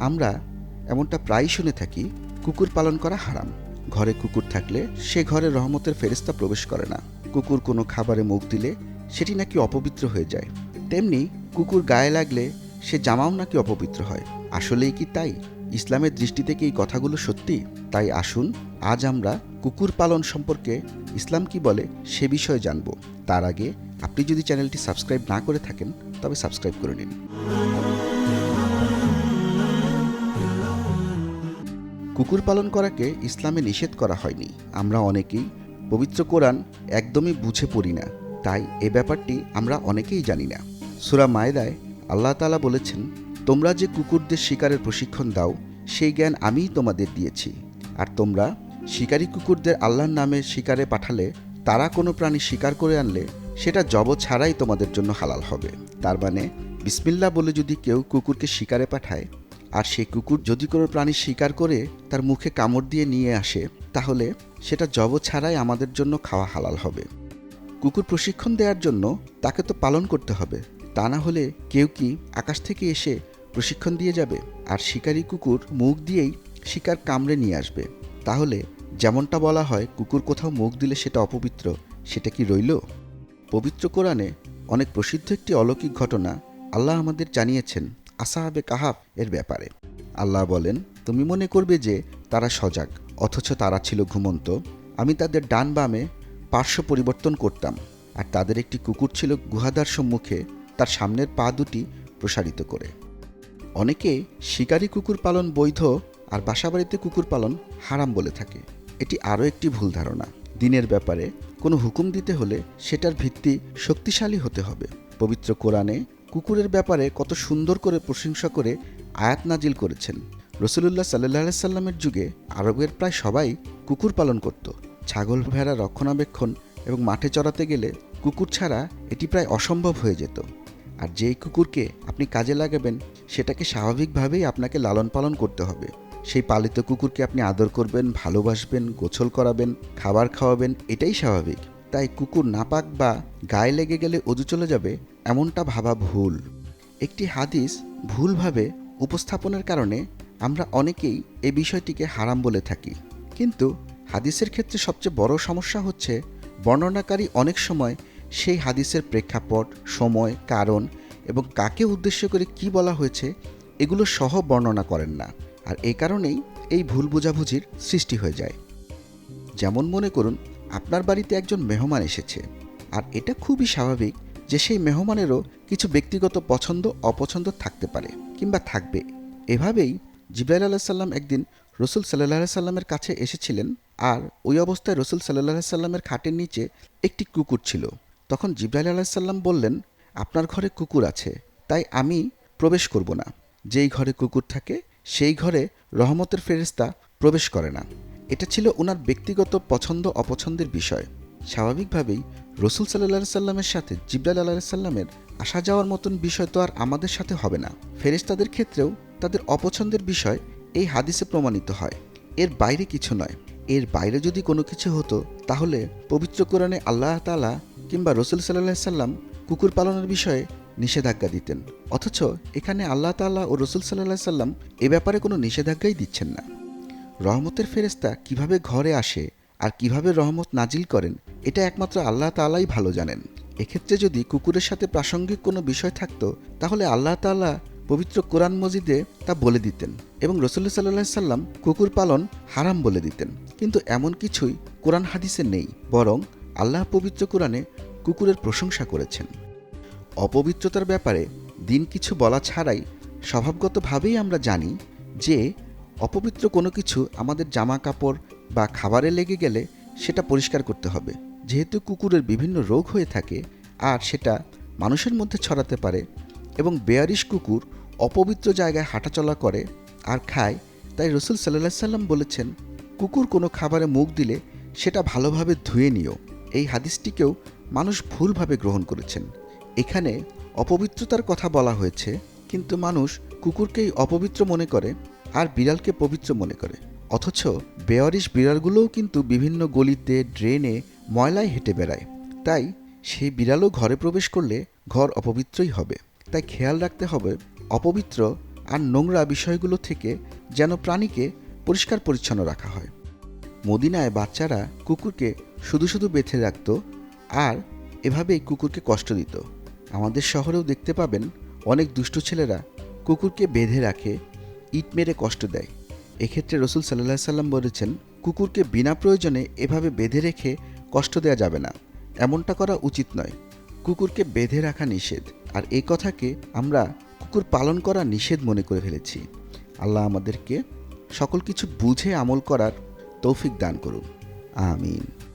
আমরা এমনটা প্রায়ই শুনে থাকি, কুকুর পালন করা হারাম। ঘরে কুকুর থাকলে সে ঘরে রহমতের ফেরেস্তা প্রবেশ করে না। কুকুর কোনো খাবারে মুখ দিলে সেটি নাকি অপবিত্র হয়ে যায়। তেমনি কুকুর গায়ে লাগলে সে জামাও নাকি অপবিত্র হয়। আসলেই কি তাই? ইসলামের দৃষ্টি থেকে এই কথাগুলো সত্যি? তাই আসুন, আজ আমরা কুকুর পালন সম্পর্কে ইসলাম কি বলে সে বিষয়ে জানব। তার আগে আপনি যদি চ্যানেলটি সাবস্ক্রাইব না করে থাকেন, তবে সাবস্ক্রাইব করে নিন। কুকুর পালন করাকে ইসলামে নিষেধ করা হয়নি। আমরা অনেকেই পবিত্র কোরআন একদমই বুঝে পড়ি না। তাই এ ব্যাপারটি আমরা অনেকেই জানি না। সুরা মায়দায় আল্লাহ তালা বলেছেন, তোমরা যে কুকুরদের শিকারের প্রশিক্ষণ দাও, সেই জ্ঞান আমিই তোমাদের দিয়েছি। আর তোমরা শিকারী কুকুরদের আল্লাহর নামে শিকারে পাঠালে, তারা কোনো প্রাণী শিকার করে আনলে, সেটা জব ছাড়াই তোমাদের জন্য হালাল হবে। তার মানে বিসমিল্লা বলে যদি কেউ কুকুরকে শিকারে পাঠায় আর সেই কুকুর যদি কোনো প্রাণী শিকার করে তার মুখে কামড় দিয়ে নিয়ে আসে, তাহলে সেটা জব ছাড়াই আমাদের জন্য খাওয়া হালাল হবে। কুকুর প্রশিক্ষণ দেওয়ার জন্য তাকে তো পালন করতে হবে। তা না হলে কেউ কি আকাশ থেকে এসে প্রশিক্ষণ দিয়ে যাবে? আর শিকারী কুকুর মুখ দিয়েই শিকার কামড়ে নিয়ে আসবে। তাহলে যেমনটা বলা হয়, কুকুর কোথাও মুখ দিলে সেটা অপবিত্র, সেটা কি রইল? পবিত্র কোরআনে অনেক প্রসিদ্ধ একটি অলৌকিক ঘটনা আল্লাহ আমাদের জানিয়েছেন। আসাহাবে কাহাব এর ব্যাপারে। আল্লাহ বলেন, তুমি মনে করবে যে তারা সজাগ, অথচ তারা ছিল ঘুমন্ত। আমি তাদের ডান বামে পার্শ্ব পরিবর্তন করতাম, আর তাদের একটি কুকুর ছিল গুহাদার সম্মুখে, তার সামনের পা দুটি প্রসারিত করে। অনেকে শিকারী কুকুর পালন বৈধ, আর বাসাবাড়িতে কুকুর পালন হারাম বলে থাকে। এটি আরও একটি ভুল ধারণা। দিনের ব্যাপারে কোনো হুকুম দিতে হলে সেটার ভিত্তি শক্তিশালী হতে হবে। পবিত্র কোরআনে কুকুরের ব্যাপারে কত সুন্দর করে প্রশংসা করে আয়াত নাজিল করেছেন। রসুলুল্লাহ সাল্লাহ সাল্লামের যুগে আরবের প্রায় সবাই কুকুর পালন করত। ছাগল ভেড়া রক্ষণাবেক্ষণ এবং মাঠে চড়াতে গেলে কুকুর ছাড়া এটি প্রায় অসম্ভব হয়ে যেত। আর যেই কুকুরকে আপনি কাজে লাগাবেন, সেটাকে স্বাভাবিকভাবেই আপনাকে লালন পালন করতে হবে। সেই পালিত কুকুরকে আপনি আদর করবেন, ভালোবাসবেন, গোছল করাবেন, খাবার খাওয়াবেন, এটাই স্বাভাবিক। তাই কুকুর নাপাক বা গায়ে লেগে গেলে অজু চলে যাবে এমনটা ভাবা ভুল। একটি হাদিস ভুলভাবে উপস্থাপনের কারণে আমরা অনেকেই এই বিষয়টিকে হারাম বলে থাকি। কিন্তু হাদিসের ক্ষেত্রে সবচেয়ে বড় সমস্যা হচ্ছে, বর্ণনাকারী অনেক সময় সেই হাদিসের প্রেক্ষাপট, সময়, কারণ এবং কাকে উদ্দেশ্য করে কি বলা হয়েছে এগুলো সহ বর্ণনা করেন না। আর এই কারণেই এই ভুল বোঝাবুঝির সৃষ্টি হয়ে যায়। যেমন মনে করুন, আপনার বাড়িতে একজন মেহমান এসেছে। আর এটা খুবই স্বাভাবিক যে সেই মেহমানেরও কিছু ব্যক্তিগত পছন্দ, অপছন্দ থাকতে পারে কিংবা থাকবে। এভাবেই জিব্রাইল আল্লাহ সাল্লাম একদিন রসুল সাল্লাহ সাল্লামের কাছে এসেছিলেন আর ওই অবস্থায় রসুল সাল্লাহ সাল্লামের খাটের নিচে একটি কুকুর ছিল। তখন জিব্রাইল আল্লাহ সাল্লাম বললেন, আপনার ঘরে কুকুর আছে, তাই আমি প্রবেশ করব না। যেই ঘরে কুকুর থাকে, সেই ঘরে রহমতের ফেরেস্তা প্রবেশ করে না। এটা ছিল ওনার ব্যক্তিগত পছন্দ, অপছন্দের বিষয়। স্বাভাবিকভাবেই রসুল সাল্লাহ সাল্লামের সাথে জিব্রাইল আল্লাহ সাল্লামের আসা যাওয়ার মতন বিষয় তো আর আমাদের সাথে হবে না। ফেরেস্তাদের ক্ষেত্রেও তাদের অপছন্দের বিষয় এই হাদিসে প্রমাণিত হয়। এর বাইরে কিছু নয়। এর বাইরে যদি কোনো কিছু হতো, তাহলে পবিত্র কোরআনে আল্লাহ তালা কিংবা রসুল সাল্লাহ সাল্লাম কুকুর পালনের বিষয়ে নিষেধাজ্ঞা দিতেন। অথচ এখানে আল্লাহ তাল্লাহ ও রসুল সাল্লাহ সাল্লাম এ ব্যাপারে কোনো নিষেধাজ্ঞাই দিচ্ছেন না। রহমতের ফেরেস্তা কীভাবে ঘরে আসে আর কীভাবে রহমত নাজিল করেন, এটা একমাত্র আল্লাহ তালাই ভালো জানেন। এক্ষেত্রে যদি কুকুরের সাথে প্রাসঙ্গিক কোনো বিষয় থাকতো, তাহলে আল্লাহ তাল্লাহ পবিত্র কোরআন মজিদে তা বলে দিতেন এবং রসুল্লা সাল্লাহ সাল্লাম কুকুর পালন হারাম বলে দিতেন। কিন্তু এমন কিছুই কোরআন হাদিসে নেই, বরং আল্লাহ পবিত্র কোরআনে কুকুরের প্রশংসা করেছেন। অপবিত্রতার ব্যাপারে দিন কিছু বলা ছাড়াই স্বভাবগতভাবেই আমরা জানি যে, অপবিত্র কোনো কিছু আমাদের জামা কাপড় বা খাবারে লেগে গেলে সেটা পরিষ্কার করতে হবে। যেহেতু কুকুরের বিভিন্ন রোগ হয়ে থাকে, আর সেটা মানুষের মধ্যে ছড়াতে পারে এবং বেয়ারিশ কুকুর অপবিত্র জায়গায় হাঁটাচলা করে আর খায়, তাই রসুল সাল্লাহ সাল্লাম বলেছেন, কুকুর কোনো খাবারে মুখ দিলে সেটা ভালোভাবে ধুয়ে নিও। এই হাদিসটিকেও মানুষ ভুলভাবে গ্রহণ করেছেন। এখানে অপবিত্রতার কথা বলা হয়েছে, কিন্তু মানুষ কুকুরকেই অপবিত্র মনে করে আর বিড়ালকে পবিত্র মনে করে। অথচ বেয়ারিশ বিড়ালগুলোও কিন্তু বিভিন্ন গলিতে ড্রেনে ময়লায় হেঁটে বেড়ায়। তাই সেই বিড়ালও ঘরে প্রবেশ করলে ঘর অপবিত্রই হবে। তাই খেয়াল রাখতে হবে, অপবিত্র আর নোংরা বিষয়গুলো থেকে যেন প্রাণীকে পরিষ্কার পরিচ্ছন্ন রাখা হয়। মদিনায় বাচ্চারা কুকুরকে শুধু শুধু বেঁধে রাখত আর এভাবেই কুকুরকে কষ্ট দিত। আমাদের শহরেও দেখতে পাবেন অনেক দুষ্ট ছেলেরা কুকুরকে বেঁধে রাখে, ইট মেরে কষ্ট দেয়। এক্ষেত্রে রসুল সাল্লাহ সাল্লাম বলেছেন, কুকুরকে বিনা প্রয়োজনে এভাবে বেঁধে রেখে কষ্ট দেওয়া যাবে না। এমনটা করা উচিত নয়। কুকুরকে বেঁধে রাখা নিষেধ। আর এই কথাকে আমরা কুকুর পালন করা নিষেধ মনে করে ফেলেছি। আল্লাহ আমাদেরকে সকল কিছু বুঝে আমল করার তৌফিক দান করুন। আমিন।